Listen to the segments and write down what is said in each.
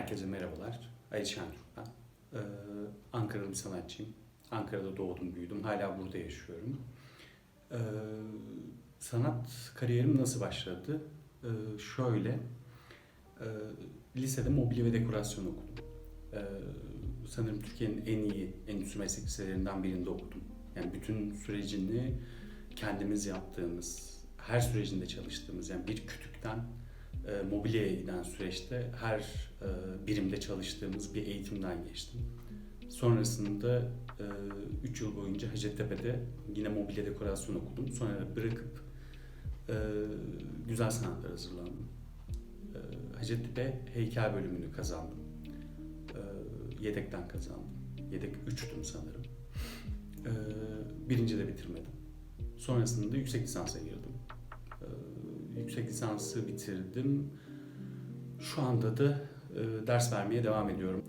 Herkese merhabalar. Ali ben. Ee, Ankaralı bir sanatçıyım. Ankara'da doğdum, büyüdüm. Hala burada yaşıyorum. Ee, sanat kariyerim nasıl başladı? Ee, şöyle, e, lisede mobilya ve dekorasyon okudum. Ee, sanırım Türkiye'nin en iyi endüstri meslek liselerinden birinde okudum. Yani bütün sürecini kendimiz yaptığımız, her sürecinde çalıştığımız, yani bir kütükten e, mobilyaya giden süreçte her e, birimde çalıştığımız bir eğitimden geçtim. Sonrasında 3 yıl boyunca Hacettepe'de yine mobilya dekorasyon okudum. Sonra bırakıp e, güzel sanatlar hazırlandım. E, Hacettepe heykel bölümünü kazandım. E, yedekten kazandım. Yedek 3'tüm sanırım. E, birinci de bitirmedim. Sonrasında yüksek lisansa girdim. Yüksek lisansı bitirdim. Şu anda da e, ders vermeye devam ediyorum.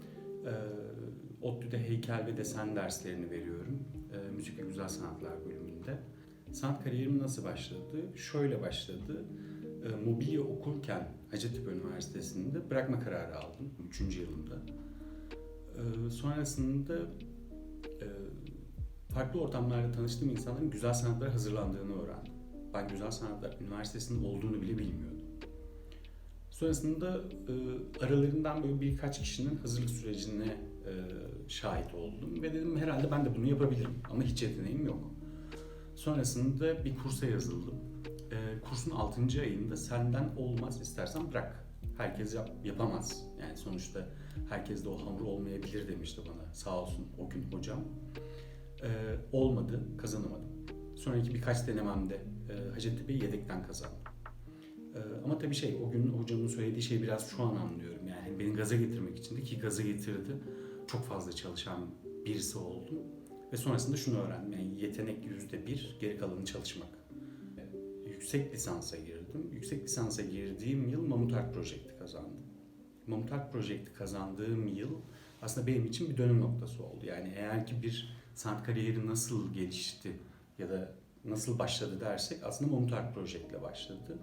E, ODTÜ'de heykel ve desen derslerini veriyorum. E, müzik ve güzel sanatlar bölümünde. Sanat kariyerim nasıl başladı? Şöyle başladı. E, mobilya okurken Hacettepe Üniversitesi'nde bırakma kararı aldım 3. yılımda. E, sonrasında e, farklı ortamlarda tanıştığım insanların güzel sanatlara hazırlandığını öğrendim. Ben Güzel Sanatlar Üniversitesi'nin olduğunu bile bilmiyordum. Sonrasında e, aralarından böyle birkaç kişinin hazırlık sürecine e, şahit oldum ve dedim herhalde ben de bunu yapabilirim ama hiç yeteneğim yok. Sonrasında bir kursa yazıldım. E, kursun 6. ayında senden olmaz istersen bırak. Herkes yap, yapamaz. Yani sonuçta herkes de o hamur olmayabilir demişti bana sağ olsun o gün hocam. E, olmadı, kazanamadım. Sonraki birkaç denememde e, Hacettepe'yi yedekten kazandım. E, ama tabii şey o gün hocamın söylediği şeyi biraz şu an anlıyorum. Yani beni gaza getirmek için de ki gaza getirdi. Çok fazla çalışan birisi oldum. Ve sonrasında şunu öğrendim. Yani yetenek yüzde bir, geri kalanı çalışmak. Yüksek lisansa girdim. Yüksek lisansa girdiğim yıl Mamut Art Project'i kazandım. Mamut Art Project'i kazandığım yıl aslında benim için bir dönüm noktası oldu. Yani eğer ki bir sanat kariyeri nasıl gelişti ya da nasıl başladı dersek aslında Mamut Art Project'le başladı.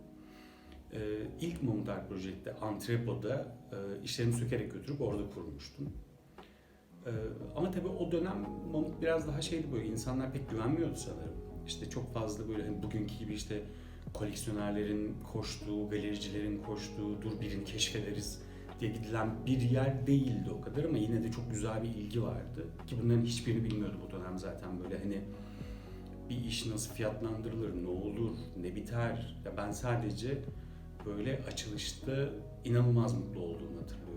Ee, ilk Mamut Art Project'te Antrepo'da e, işlerimi sökerek götürüp orada kurmuştum. Ee, ama tabii o dönem Mamut biraz daha şeydi böyle insanlar pek güvenmiyordu sanırım. İşte çok fazla böyle hani bugünkü gibi işte koleksiyonerlerin koştuğu, galericilerin koştuğu, dur birini keşfederiz diye gidilen bir yer değildi o kadar ama yine de çok güzel bir ilgi vardı. Ki bunların hiçbirini bilmiyordum o dönem zaten böyle hani bir iş nasıl fiyatlandırılır, ne olur, ne biter. Ya ben sadece böyle açılışta inanılmaz mutlu olduğumu hatırlıyorum.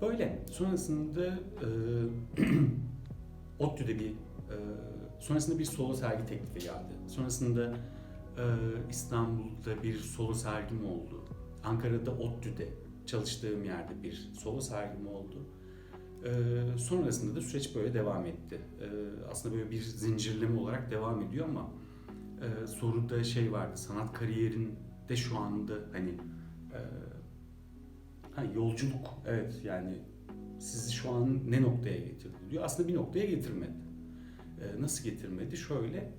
Böyle. Sonrasında e, ODTÜ'de bir e, sonrasında bir solo sergi teklifi geldi. Sonrasında e, İstanbul'da bir solo sergim oldu. Ankara'da ODTÜ'de çalıştığım yerde bir solo sergim oldu. Ee, sonrasında da süreç böyle devam etti. Ee, aslında böyle bir zincirleme olarak devam ediyor ama e, soruda şey vardı, sanat kariyerinde şu anda hani e, ha, yolculuk, evet yani sizi şu an ne noktaya getirdi diyor. Aslında bir noktaya getirmedi. E, nasıl getirmedi? Şöyle,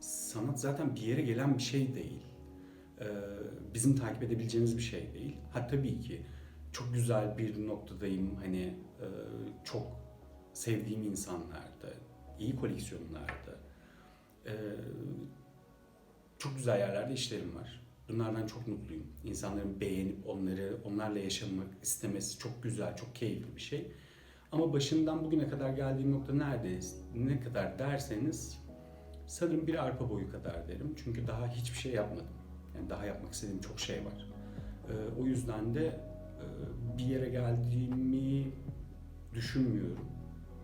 sanat zaten bir yere gelen bir şey değil. E, bizim takip edebileceğimiz bir şey değil. Ha tabii ki çok güzel bir noktadayım. Hani e, çok sevdiğim insanlarda, iyi koleksiyonlarda, e, çok güzel yerlerde işlerim var. Bunlardan çok mutluyum. İnsanların beğenip onları onlarla yaşamak istemesi çok güzel, çok keyifli bir şey. Ama başından bugüne kadar geldiğim nokta neredeyiz? Ne kadar derseniz sanırım bir arpa boyu kadar derim. Çünkü daha hiçbir şey yapmadım. Yani daha yapmak istediğim çok şey var. E, o yüzden de bir yere geldiğimi düşünmüyorum.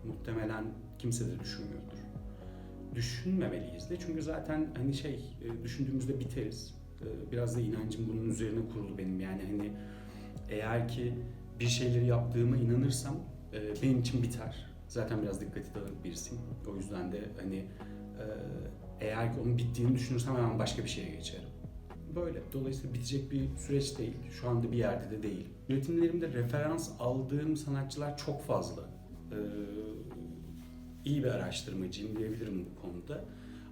Muhtemelen kimse de düşünmüyordur. Düşünmemeliyiz de çünkü zaten hani şey e, düşündüğümüzde biteriz. E, Biraz da inancım bunun üzerine kurulu benim yani hani eğer ki bir şeyleri yaptığıma inanırsam e, benim için biter. Zaten biraz dikkati dağınık birisiyim. O yüzden de hani eğer ki onun bittiğini düşünürsem hemen başka bir şeye geçerim böyle. Dolayısıyla bitecek bir süreç değil. Şu anda bir yerde de değil. Üretimlerimde referans aldığım sanatçılar çok fazla. Ee, iyi bir araştırmacıyım diyebilirim bu konuda.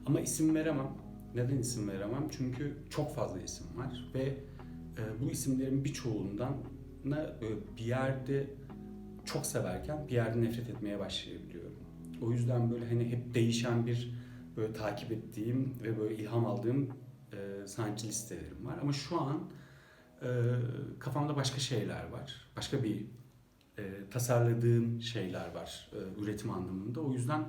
Ama isim veremem. Neden isim veremem? Çünkü çok fazla isim var ve e, bu isimlerin birçoğundan böyle bir yerde çok severken bir yerde nefret etmeye başlayabiliyorum. O yüzden böyle hani hep değişen bir böyle takip ettiğim ve böyle ilham aldığım e, listelerim var. Ama şu an e, kafamda başka şeyler var. Başka bir e, tasarladığım şeyler var e, üretim anlamında. O yüzden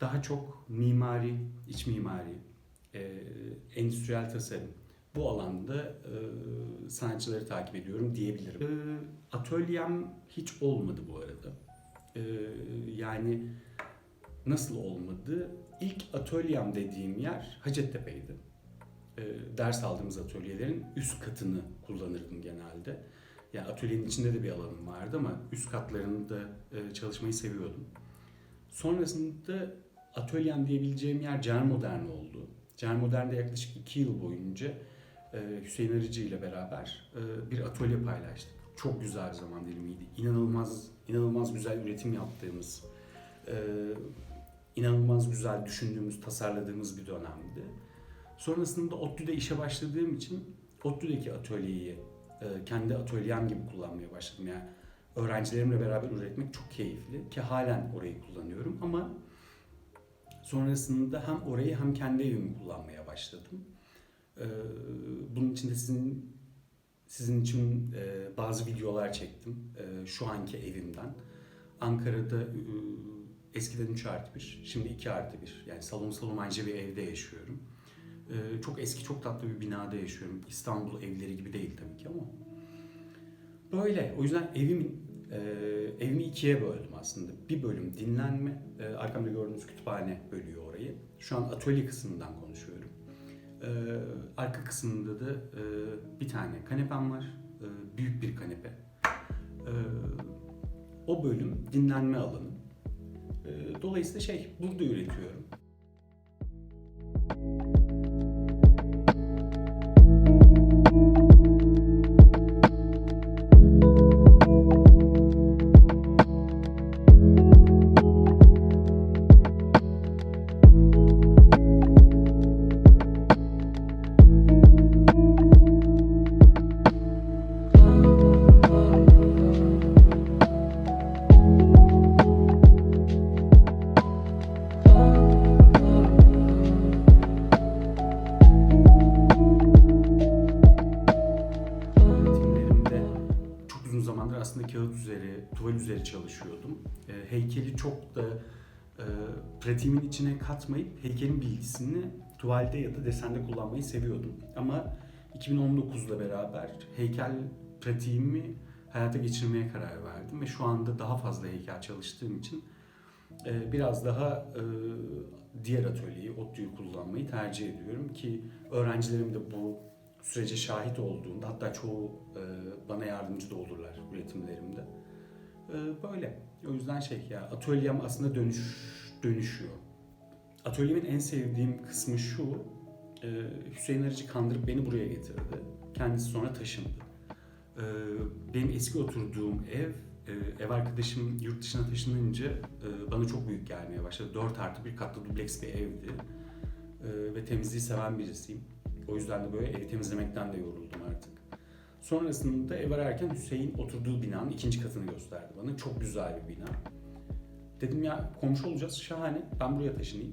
daha çok mimari, iç mimari, e, endüstriyel tasarım bu alanda e, sanatçıları takip ediyorum diyebilirim. E, atölyem hiç olmadı bu arada. E, yani nasıl olmadı? İlk atölyem dediğim yer Hacettepe'ydi. E, ders aldığımız atölyelerin üst katını kullanırdım genelde. Yani atölyenin içinde de bir alanım vardı ama üst katlarında e, çalışmayı seviyordum. Sonrasında atölyem diyebileceğim yer Cer Modern oldu. Cer Modern'de yaklaşık iki yıl boyunca e, Hüseyin Arıcı ile beraber e, bir atölye paylaştık. Çok güzel bir zaman dilimiydi. İnanılmaz, inanılmaz güzel üretim yaptığımız, e, inanılmaz güzel düşündüğümüz, tasarladığımız bir dönemdi. Sonrasında ODTÜ'de işe başladığım için ODTÜ'deki atölyeyi e, kendi atölyem gibi kullanmaya başladım. Yani öğrencilerimle beraber üretmek çok keyifli ki halen orayı kullanıyorum ama sonrasında hem orayı hem kendi evimi kullanmaya başladım. E, bunun için de sizin sizin için e, bazı videolar çektim şu anki evimden. Ankara'da eskiden 3 artı 1, şimdi 2 artı 1. Yani salon salonca bir evde yaşıyorum. E, çok eski, çok tatlı bir binada yaşıyorum. İstanbul evleri gibi değil tabii ki ama. Böyle. O yüzden evimin e, evimi ikiye böldüm aslında. Bir bölüm dinlenme, e, arkamda gördüğünüz kütüphane bölüyor orayı. Şu an atölye kısmından konuşuyorum. E, arka kısmında da bir tane kanepem var. Büyük bir kanepe. O bölüm dinlenme alanı. Dolayısıyla şey, burada üretiyorum. Pratiğimin içine katmayıp heykelin bilgisini tuvalde ya da desende kullanmayı seviyordum. Ama 2019'la beraber heykel pratiğimi hayata geçirmeye karar verdim ve şu anda daha fazla heykel çalıştığım için e, biraz daha e, diğer atölyeyi, ODTÜ'yü kullanmayı tercih ediyorum ki öğrencilerim de bu sürece şahit olduğunda hatta çoğu e, bana yardımcı da olurlar üretimlerimde. Böyle. O yüzden şey ya atölyem aslında dönüş dönüşüyor. Atölyemin en sevdiğim kısmı şu. e, Hüseyin Arıcı kandırıp beni buraya getirdi. Kendisi sonra taşındı. E, benim eski oturduğum ev, e, ev arkadaşım yurt dışına taşınınca bana çok büyük gelmeye başladı. 4 artı bir katlı dubleks bir evdi. Ve temizliği seven birisiyim. O yüzden de böyle evi temizlemekten de yoruldum artık. Sonrasında ev ararken Hüseyin oturduğu binanın ikinci katını gösterdi bana. Çok güzel bir bina. Dedim ya komşu olacağız şahane. Ben buraya taşınayım.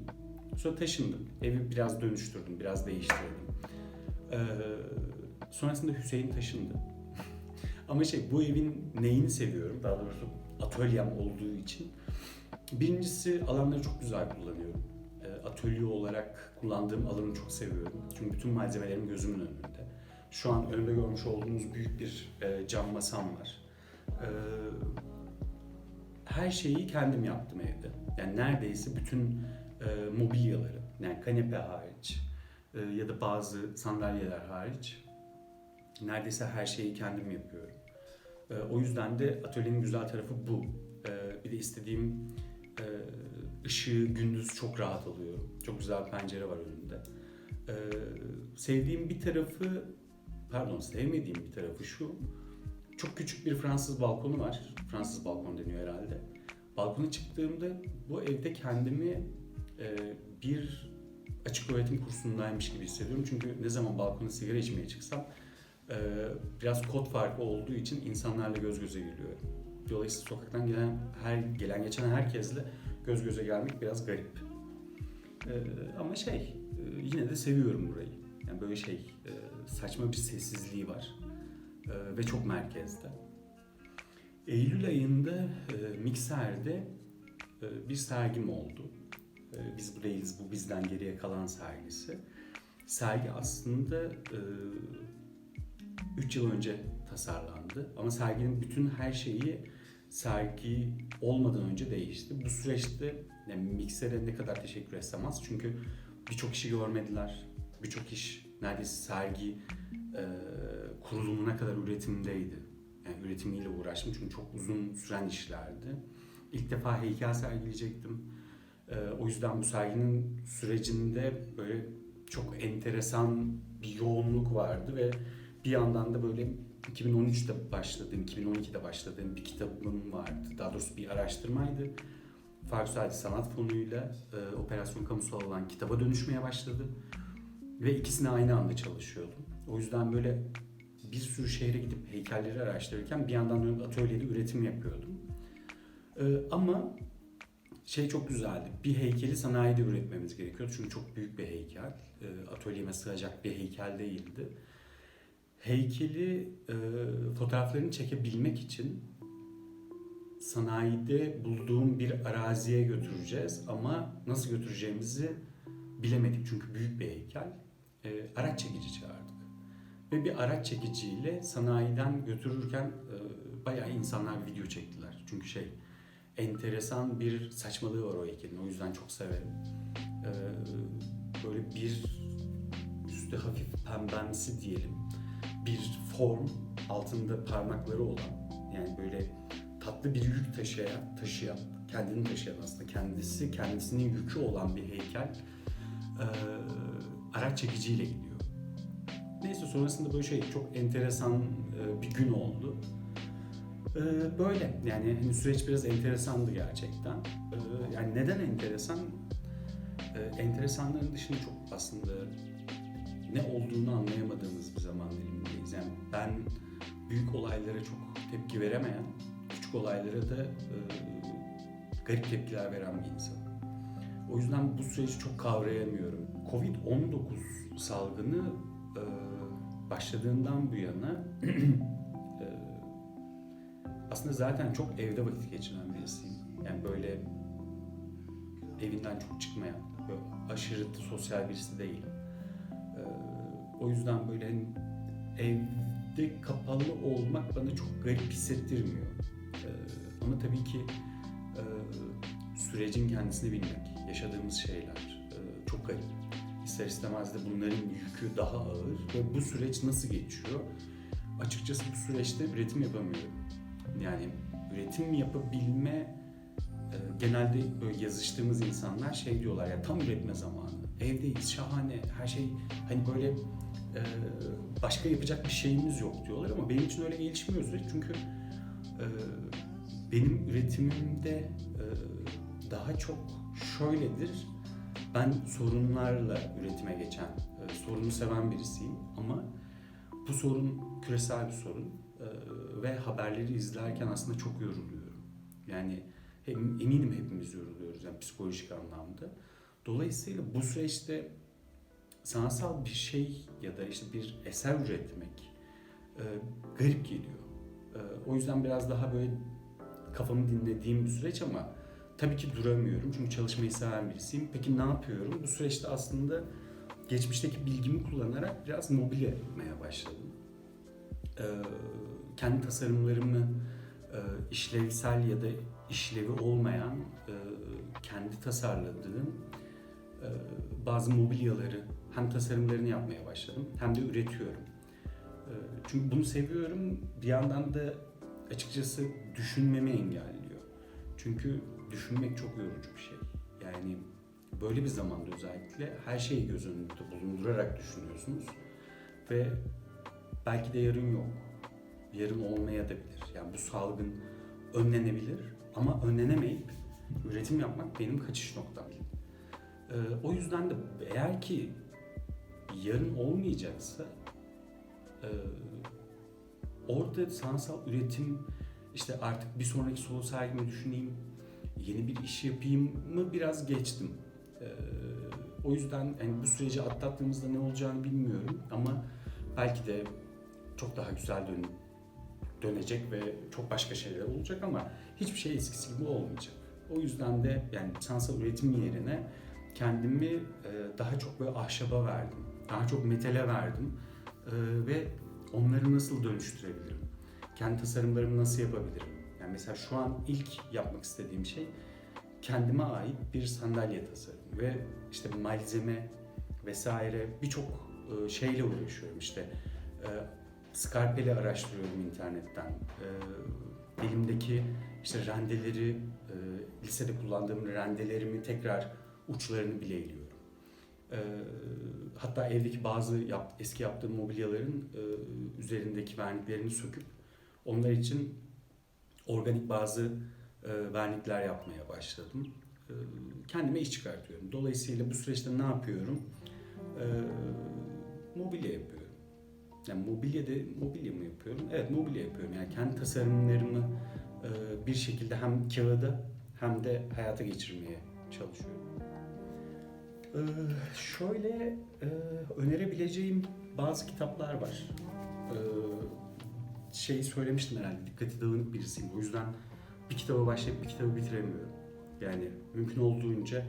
Sonra taşındım. Evi biraz dönüştürdüm, biraz değiştirdim. Ee, sonrasında Hüseyin taşındı. Ama şey bu evin neyini seviyorum? Daha doğrusu atölyem olduğu için. Birincisi alanları çok güzel kullanıyorum. Ee, atölye olarak kullandığım alanı çok seviyorum. Çünkü bütün malzemelerim gözümün önünde. Şu an önümde görmüş olduğunuz büyük bir e, cam masam var. Ee, her şeyi kendim yaptım evde. Yani neredeyse bütün e, mobilyaları, yani kanepe hariç e, ya da bazı sandalyeler hariç neredeyse her şeyi kendim yapıyorum. E, o yüzden de atölyenin güzel tarafı bu. E, bir de istediğim e, ışığı gündüz çok rahat alıyorum. Çok güzel bir pencere var önümde. E, sevdiğim bir tarafı, pardon sevmediğim bir tarafı şu. Çok küçük bir Fransız balkonu var. Fransız balkon deniyor herhalde. Balkona çıktığımda bu evde kendimi e, bir açık öğretim kursundaymış gibi hissediyorum. Çünkü ne zaman balkona sigara içmeye çıksam Ee, biraz kod farkı olduğu için insanlarla göz göze geliyorum. Dolayısıyla sokaktan gelen her gelen geçen herkesle göz göze gelmek biraz garip. Ee, ama şey e, yine de seviyorum burayı. Yani böyle şey e, saçma bir sessizliği var ve çok merkezde. Eylül ayında e, Mikser'de e, bir sergim oldu. E, Biz buradayız, bu bizden geriye kalan sergisi. Sergi aslında 3 yıl önce tasarlandı ama serginin bütün her şeyi sergi olmadan önce değişti. Bu süreçte yani Mikser'e ne kadar teşekkür etsem az çünkü birçok işi görmediler. Birçok iş neredeyse sergi e, kurulumuna kadar üretimdeydi. Yani üretimiyle uğraştım çünkü çok uzun süren işlerdi. İlk defa heykel sergileyecektim. E, o yüzden bu serginin sürecinde böyle çok enteresan bir yoğunluk vardı ve bir yandan da böyle 2013'te başladığım, 2012'de başladığım bir kitabım vardı. Daha doğrusu bir araştırmaydı. Faruk Saati Sanat Fonu'yla e, Operasyon Kamusal olan kitaba dönüşmeye başladı. Ve ikisini aynı anda çalışıyordum. O yüzden böyle bir sürü şehre gidip heykelleri araştırırken bir yandan da atölyede üretim yapıyordum. E, ama şey çok güzeldi. Bir heykeli sanayide üretmemiz gerekiyordu. Çünkü çok büyük bir heykel. E, atölyeme sığacak bir heykel değildi. Heykeli e, fotoğraflarını çekebilmek için sanayide bulduğum bir araziye götüreceğiz ama nasıl götüreceğimizi bilemedik çünkü büyük bir heykel. E, araç çekici çağırdık. Ve bir araç çekiciyle sanayiden götürürken e, bayağı insanlar video çektiler. Çünkü şey enteresan bir saçmalığı var o heykelin. O yüzden çok severim. E, böyle bir üstte hafif pembemsi diyelim bir form altında parmakları olan yani böyle tatlı bir yük taşıyan, taşıyan kendini taşıyan aslında kendisi kendisinin yükü olan bir heykel e, araç çekiciyle gidiyor. Neyse sonrasında böyle şey çok enteresan e, bir gün oldu. E, böyle yani hani süreç biraz enteresandı gerçekten. E, yani neden enteresan? Enteresanların dışında çok aslında ne olduğunu anlayamadığımız bir zaman dilimindeyiz. Yani ben büyük olaylara çok tepki veremeyen, küçük olaylara da garip tepkiler veren bir insan. O yüzden bu süreci çok kavrayamıyorum. Covid-19 salgını e, başladığından bu yana e, aslında zaten çok evde vakit geçiren birisiyim. Yani böyle evinden çok çıkmayan, böyle aşırı sosyal birisi değilim. Ee, o yüzden böyle hani evde kapalı olmak bana çok garip hissettirmiyor. Ee, ama tabii ki e, sürecin kendisini bilmek, yaşadığımız şeyler e, çok garip. İster istemez de bunların yükü daha ağır ve bu süreç nasıl geçiyor? Açıkçası bu süreçte üretim yapamıyorum. Yani üretim yapabilme e, genelde böyle yazıştığımız insanlar şey diyorlar ya tam üretme zamanı. Evdeyiz, şahane, her şey hani böyle e, başka yapacak bir şeyimiz yok diyorlar ama benim için öyle gelişmiyor süreç. Çünkü benim üretimimde daha çok şöyledir. Ben sorunlarla üretime geçen, e, sorunu seven birisiyim ama bu sorun küresel bir sorun e, ve haberleri izlerken aslında çok yoruluyorum. Yani eminim hepimiz yoruluyoruz yani psikolojik anlamda. Dolayısıyla bu süreçte sanatsal bir şey ya da işte bir eser üretmek e, garip geliyor. E, o yüzden biraz daha böyle kafamı dinlediğim bir süreç ama tabii ki duramıyorum çünkü çalışmayı seven birisiyim. Peki ne yapıyorum? Bu süreçte aslında geçmişteki bilgimi kullanarak biraz mobilya yapmaya başladım. E, kendi tasarımlarımı e, işlevsel ya da işlevi olmayan e, kendi tasarladığım e, bazı mobilyaları hem tasarımlarını yapmaya başladım hem de üretiyorum. E, çünkü bunu seviyorum. Bir yandan da açıkçası düşünmemi engelliyor. Çünkü düşünmek çok yorucu bir şey. Yani böyle bir zamanda özellikle her şeyi göz önünde bulundurarak düşünüyorsunuz ve belki de yarın yok. Yarın olmaya da bilir. Yani bu salgın önlenebilir ama önlenemeyip üretim yapmak benim kaçış noktam. Ee, o yüzden de eğer ki yarın olmayacaksa Ee, orada sanatsal üretim işte artık bir sonraki solo sergimi düşüneyim, yeni bir iş yapayım mı biraz geçtim. Ee, o yüzden yani bu süreci atlattığımızda ne olacağını bilmiyorum ama belki de çok daha güzel dön dönecek ve çok başka şeyler olacak ama hiçbir şey eskisi gibi olmayacak. O yüzden de yani sanatsal üretim yerine kendimi e, daha çok böyle ahşaba verdim. Daha çok metale verdim. E, ve onları nasıl dönüştürebilirim? Kendi tasarımlarımı nasıl yapabilirim? Yani mesela şu an ilk yapmak istediğim şey kendime ait bir sandalye tasarım ve işte malzeme vesaire birçok e, şeyle uğraşıyorum. İşte e, skalpeli araştırıyorum internetten. E, elimdeki işte rendeleri lisede kullandığım rendelerimi tekrar uçlarını bileyliyorum e, hatta evdeki bazı eski yaptığım mobilyaların üzerindeki verniklerini söküp onlar için organik bazı e, vernikler yapmaya başladım. E, kendime iş çıkartıyorum. Dolayısıyla bu süreçte ne yapıyorum? E, mobilya yapıyorum. Yani mobilya de mobilya mı yapıyorum? Evet mobilya yapıyorum. Yani kendi tasarımlarımı e, bir şekilde hem kağıda hem de hayata geçirmeye çalışıyorum. Ee, şöyle e, önerebileceğim bazı kitaplar var. Ee, şeyi söylemiştim herhalde dikkati dağınık birisiyim. O yüzden bir kitaba başlayıp bir kitabı bitiremiyorum. Yani mümkün olduğunca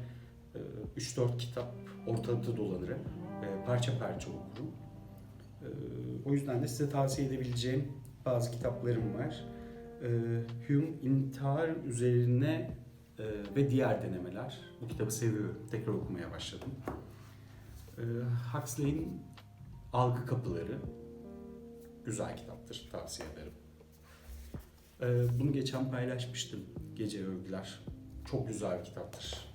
e, 3-4 kitap ortalıkta dolanırım. E, parça parça okurum. E, o yüzden de size tavsiye edebileceğim bazı kitaplarım var. E, Hume intihar üzerine e, ve diğer denemeler. Bu kitabı seviyorum. Tekrar okumaya başladım. E, Huxley'in Algı Kapıları. Güzel kitaptır. Tavsiye ederim. E, bunu geçen paylaşmıştım. Gece Övgüler. Çok güzel bir kitaptır.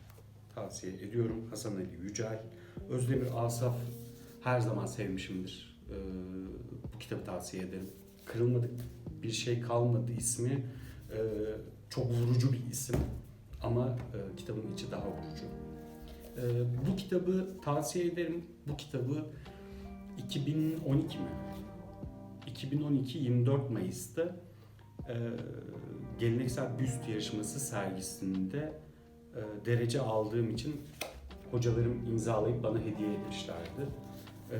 Tavsiye ediyorum. Hasan Ali Yücel. Özdemir Asaf her zaman sevmişimdir. E, bu kitabı tavsiye ederim. Kırılmadık bir şey kalmadı ismi. E, çok vurucu bir isim ama e, kitabın içi daha vurucu. E, bu kitabı tavsiye ederim. Bu kitabı 2012 mi? 2012 24 Mayıs'ta e, geleneksel büst yarışması sergisinde e, derece aldığım için hocalarım imzalayıp bana hediye etmişlerdi. E,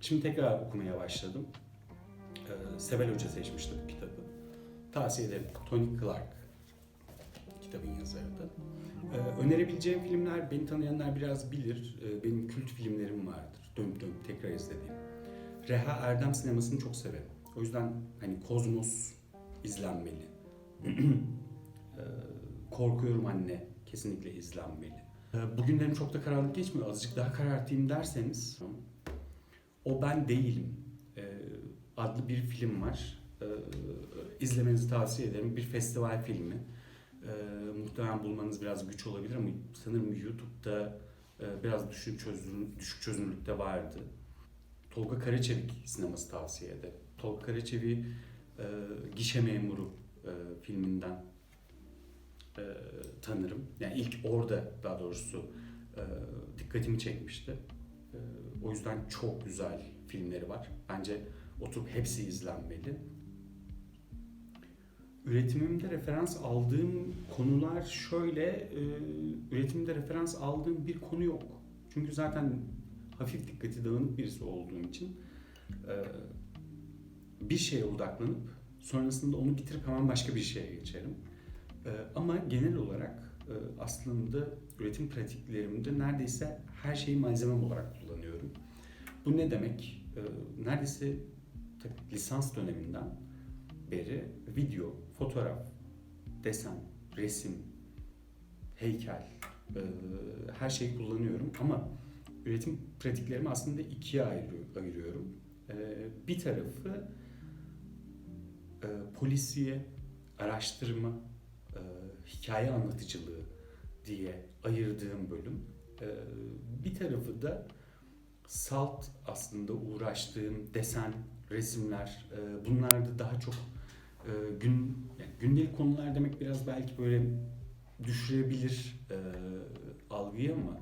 şimdi tekrar okumaya başladım. E, Sebel Hoca seçmişti bu kitabı. Tavsiye ederim. Tony Clark kitabın yazarı da. Ee, önerebileceğim filmler, beni tanıyanlar biraz bilir. Ee, benim kült filmlerim vardır. Dönüp dönüp tekrar izlediğim. Reha Erdem sinemasını çok severim. O yüzden hani Kozmos izlenmeli. ee, Korkuyorum Anne kesinlikle izlenmeli. Ee, bugünlerim çok da karanlık geçmiyor. Azıcık daha karartayım derseniz O Ben Değilim ee, adlı bir film var. Ee, izlemenizi tavsiye ederim. Bir festival filmi. E, muhtemelen bulmanız biraz güç olabilir ama sanırım YouTube'da e, biraz düşük, düşük çözünürlükte vardı. Tolga Karaçevik sineması tavsiye ederim. Tolga Karaçevik'i e, Gişe Memuru e, filminden e, tanırım. Yani ilk orada daha doğrusu e, dikkatimi çekmişti. E, o yüzden çok güzel filmleri var. Bence oturup hepsi izlenmeli üretimimde referans aldığım konular şöyle, e, üretimde referans aldığım bir konu yok. Çünkü zaten hafif dikkati dağınık birisi olduğum için e, bir şeye odaklanıp sonrasında onu bitirip hemen başka bir şeye geçerim. E, ama genel olarak e, aslında üretim pratiklerimde neredeyse her şeyi malzemem olarak kullanıyorum. Bu ne demek? Neredeyse tabii lisans döneminden beri video, fotoğraf, desen, resim, heykel, her şeyi kullanıyorum ama üretim pratiklerimi aslında ikiye ayırıyorum. E, bir tarafı e, polisiye, araştırma, e, hikaye anlatıcılığı diye ayırdığım bölüm. E, bir tarafı da salt aslında uğraştığım desen, resimler, e, bunlarda daha çok gün yani gündelik konular demek biraz belki böyle düşürebilir algıyı ama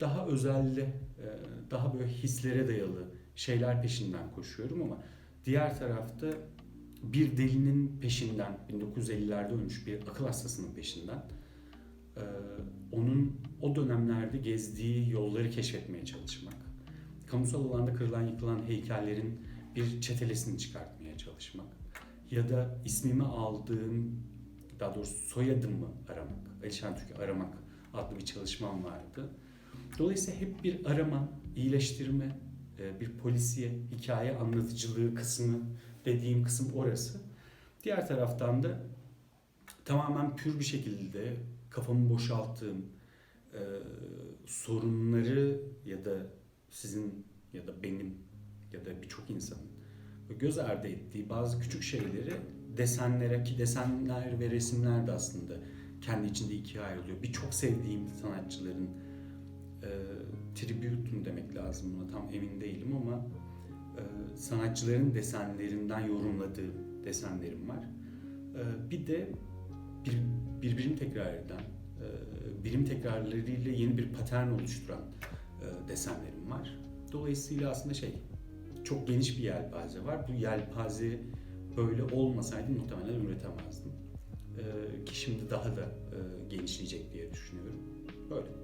daha özelde, e, daha böyle hislere dayalı şeyler peşinden koşuyorum ama diğer tarafta bir delinin peşinden 1950'lerde ölmüş bir akıl hastasının peşinden e, onun o dönemlerde gezdiği yolları keşfetmeye çalışmak. Kamusal alanda kırılan yıkılan heykellerin bir çetelesini çıkartmaya çalışmak. Ya da ismimi aldığım, daha doğrusu soyadımı aramak. Alişan Türk'ü aramak adlı bir çalışmam vardı. Dolayısıyla hep bir arama, iyileştirme, e, bir polisiye, hikaye anlatıcılığı kısmı dediğim kısım orası. Diğer taraftan da tamamen pür bir şekilde kafamı boşalttığım e, sorunları ya da sizin ya da benim ya da birçok insanın göz ardı ettiği bazı küçük şeyleri desenlere ki desenler ve resimler de aslında kendi içinde ikiye ayrılıyor. Birçok sevdiğim sanatçıların e, tribute mu demek lazım buna tam emin değilim ama e, sanatçıların desenlerinden yorumladığım desenlerim var. E, bir de bir, birbirini tekrar eden, e, birim tekrarlarıyla yeni bir patern oluşturan e, desenlerim var. Dolayısıyla aslında şey, çok geniş bir yelpaze var. Bu yelpaze böyle olmasaydı muhtemelen üretemezdim. E, ki şimdi daha da e, genişleyecek diye düşünüyorum. Böyle.